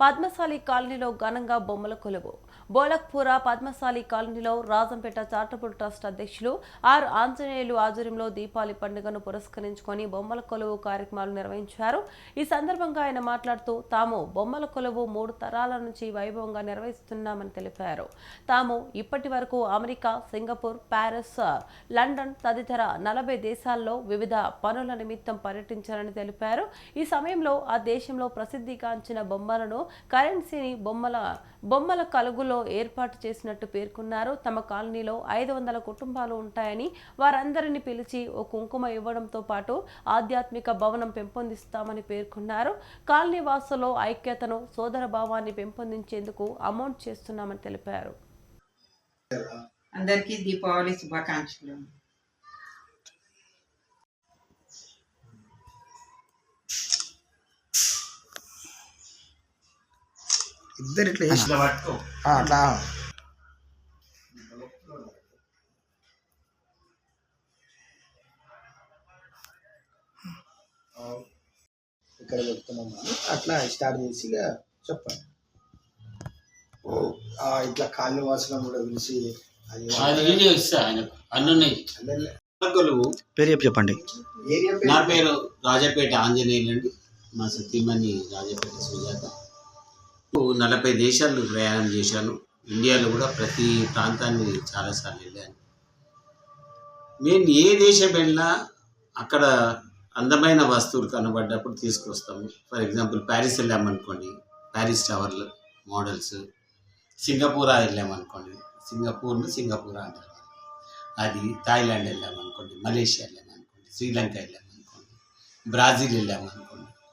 పద్మశాలి కాలనీలో ఘనంగా బొమ్మల కొలువు. బోలక్పూర పద్మశాలి కాలనీలో రాజంపేట చార్టబుల్ ట్రస్ట్ అధ్యక్షులు ఆర్ ఆంజనేయులు ఆధ్వర్యంలో దీపావళి పండుగను పురస్కరించుకొని బొమ్మల కొలువు కార్యక్రమాలు నిర్వహించారు. ఈ సందర్భంగా ఆయన మాట్లాడుతూ తాము బొమ్మల కొలువు మూడు తరాల నుంచి వైభవంగా నిర్వహిస్తున్నామని తెలిపారు. తాము ఇప్పటి వరకు అమెరికా సింగపూర్ ప్యారిస్ లండన్ తదితర నలభై దేశాల్లో వివిధ పనుల నిమిత్తం పర్యటించారని తెలిపారు. ఈ సమయంలో ఆ దేశంలో ప్రసిద్ధిగాంచిన బొమ్మలను కరెన్సీని బొమ్మల బొమ్మల కలుగులో ఏర్పాటు చేసినట్టు పేర్కొన్నారు. తమ కాలనీలో ఐదు వందల కుటుంబాలు ఉంటాయని వారందరిని పిలిచి ఓ కుంకుమ ఇవ్వడంతో పాటు ఆధ్యాత్మిక భవనం పెంపొందిస్తామని పేర్కొన్నారు. కాలనీ వాసులో ఐక్యతను సోదర భావాన్ని పెంపొందించేందుకు అమౌంట్ చేస్తున్నామని తెలిపారు. అందరికీ దీపావళి శుభాకాంక్షలు. ఇద్దరు ఇట్లా ఆ, అట్లా. ఇక్కడ అని అట్లా స్టార్ట్ చేసి ఇక చెప్పండి. ఓ, ఆ, ఇట్లా కాళ్ళు వాసన కూడా పిలిచి వీడియో ఇస్తా అన్నున్నాయి. కొలువు పేరు చెప్పి చెప్పండి. నా పేరు? రాజపేట ఆంజనేయులు అండి మా సతీమణి రాజపేట సుజాత. నలభై దేశాలు ప్రయాణం చేశాను. ఇండియాలో కూడా ప్రతి ప్రాంతాన్ని చాలాసార్లు వెళ్ళాను. నేను ఏ దేశం వెళ్ళినా అక్కడ అందమైన వస్తువులు కనబడ్డప్పుడు తీసుకొస్తాము. ఫర్ ఎగ్జాంపుల్ ప్యారిస్ వెళ్ళామనుకోండి ప్యారిస్ టవర్లు మోడల్స్. సింగపూర్ వెళ్ళామనుకోండి సింగపూర్ను సింగపూర్ అంటారు. అది థాయిలాండ్ వెళ్ళామనుకోండి మలేషియా వెళ్ళామనుకోండి శ్రీలంక వెళ్ళామనుకోండి బ్రాజిల్ వెళ్ళామనుకోండి